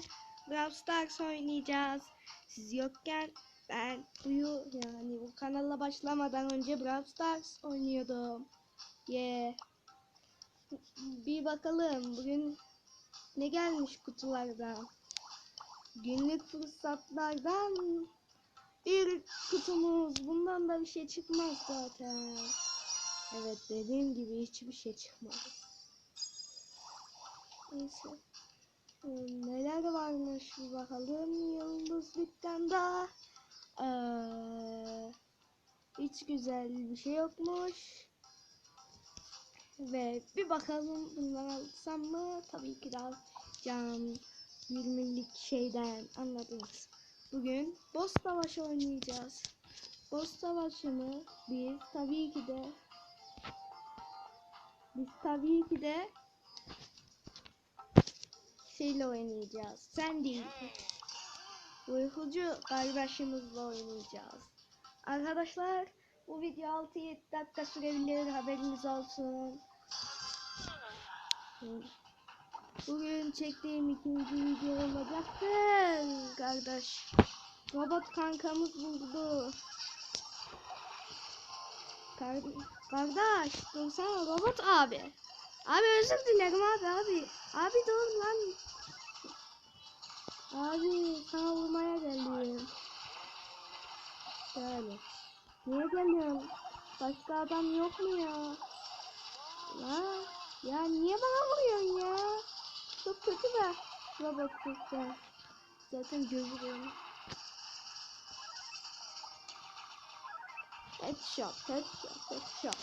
sizlerle Brawl Stars oynayacağız. Siz yokken ben uyu yani bu kanala başlamadan önce Brawl Stars oynuyordum. Yeah. Bir bakalım bugün ne gelmiş kutulardan. Günlük fırsatlardan bir kutumuz. Bundan da bir şey çıkmaz zaten. Evet dediğim gibi hiçbir şey çıkmadı. Neyse. Neler varmış bakalım. Yıldız dükkanda. Ee, hiç güzel bir şey yokmuş. Ve bir bakalım bundan alsam mı? Tabii ki de alacağım. 20'lik şeyden anladınız. Bugün boss savaşı oynayacağız. Boss savaşını biz tabii ki de biz tabii ki de şeyle oynayacağız. Sen değil. Uykucu kardeşimizle oynayacağız. Arkadaşlar bu video 6-7 dakika sürebilir haberiniz olsun. Bugün çektiğim ikinci video olacaktır kardeş. Robot kankamız buldu. Kar kardeş dursana robot abi. Abi özür dilerim abi abi. Abi dur lan. Abi sana vurmaya geldim. Şöyle. Niye geliyorsun? Başka adam yok mu ya? Ya, ya niye bana vuruyorsun ya? Çok kötü be. Robot kızlar. Zaten gözü benim. Headshot, headshot, headshot.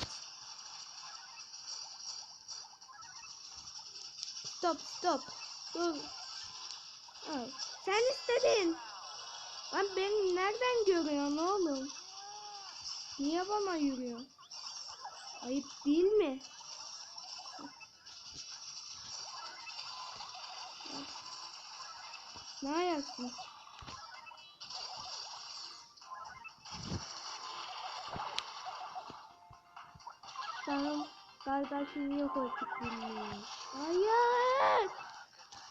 Stop, stop. Dur. Sen istedin. Lan beni nereden görüyorsun oğlum? Niye bana yürüyorsun? Ayıp değil mi? Ne ayaksın? Tamam. Kardeşim yok artık bilmiyorum. Hayır.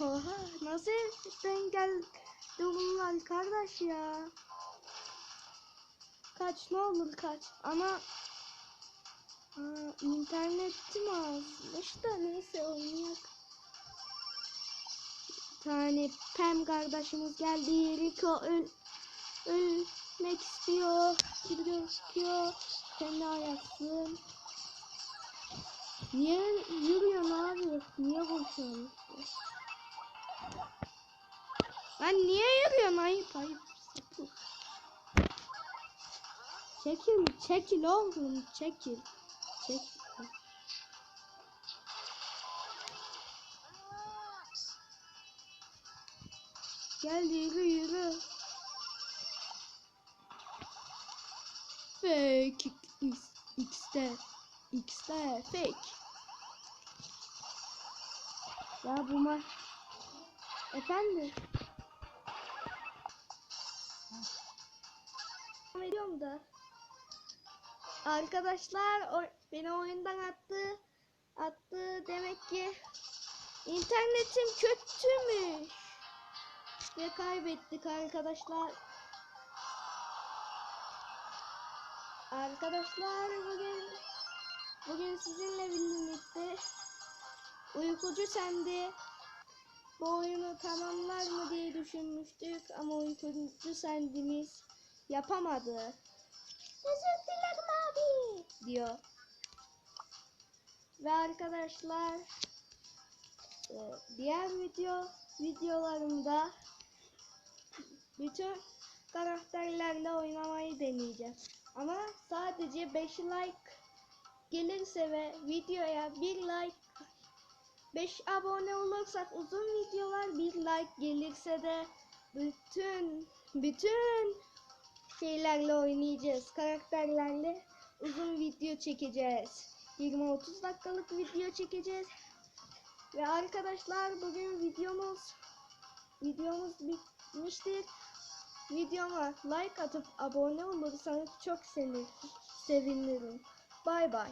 Oha nasıl engel durumlar kardeş ya. Kaç ne olur kaç. Ama internetim azmış da neyse oynayak. Bir tane Pem kardeşimiz geldi. Rico öl ölmek istiyor. gibi gözüküyor. Sen de ayaksın. Niye yürüyorsun abi? Niye koşuyorsun? Lan niye yürüyorsun? Ayıp ayıp. Sapık. Çekil, çekil oğlum, çekil. Çekil. Gel yürü yürü. Fake X, X'te X'te fake. Ya bu ma Efendim? Veriyorum da. Arkadaşlar o, beni oyundan attı. Attı demek ki internetim kötümüş. Ve kaybettik arkadaşlar. Arkadaşlar bugün bugün sizinle birlikte uykucu sende bu oyunu tamamlar mı diye düşünmüştük ama uykucu sendimiz yapamadı. Özür dilerim abi diyor. Ve arkadaşlar e, diğer video videolarımda bütün karakterlerle oynamayı deneyeceğim. Ama sadece 5 like gelirse ve videoya 1 like 5 abone olursak uzun videolar 1 like gelirse de bütün bütün şeylerle oynayacağız. Karakterlerle uzun video çekeceğiz. 20-30 dakikalık video çekeceğiz. Ve arkadaşlar bugün videomuz videomuz bitmiştir. Videoma like atıp abone olursanız çok sevinirim. Bay bay.